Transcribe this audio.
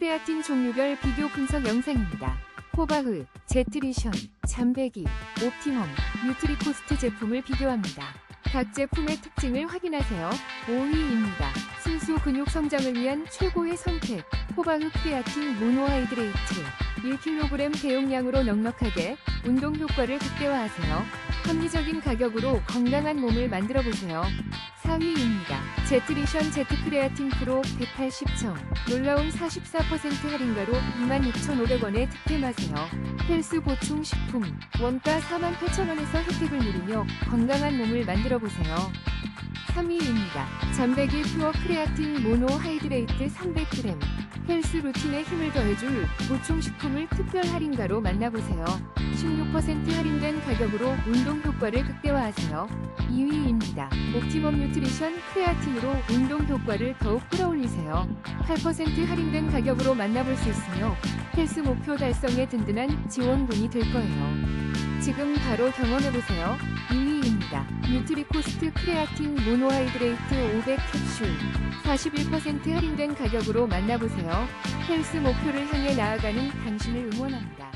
크레아틴 종류별 비교 분석 영상입니다. 호바흐, 제트리션, 잠배기, 옵티멈, 뉴트리코스트 제품을 비교합니다. 각 제품의 특징을 확인하세요. 5위입니다. 순수 근육 성장을 위한 최고의 선택. 호바흐 크레아틴 모노하이드레이트. 1kg 대용량으로 넉넉하게 운동 효과를 극대화하세요. 합리적인 가격으로 건강한 몸을 만들어 보세요. 4위입니다. 제트리션 제트 크레아틴 프로 180청. 놀라운 44% 할인가로 26,500원에 득템하세요. 헬스 보충 식품. 원가 48,000원에서 혜택을 누리며 건강한 몸을 만들어 보세요. 3위입니다. 잠배기 퓨어 크레아틴 모노 하이드레이트 300g. 헬스 루틴에 힘을 더해줄 보충식품을 특별 할인가로 만나보세요. 16% 할인된 가격으로 운동 효과를 극대화하세요. 2위입니다. 옵티멈 뉴트리션 크레아틴으로 운동 효과를 더욱 끌어올리세요. 8% 할인된 가격으로 만나볼 수 있으며 헬스 목표 달성에 든든한 지원군이 될 거예요. 지금 바로 경험해보세요. 2위 입니다. 뉴트리코스트 크레아틴 모노하이드레이트 500 캡슐 41% 할인된 가격으로 만나보세요. 헬스 목표를 향해 나아가는 당신을 응원합니다.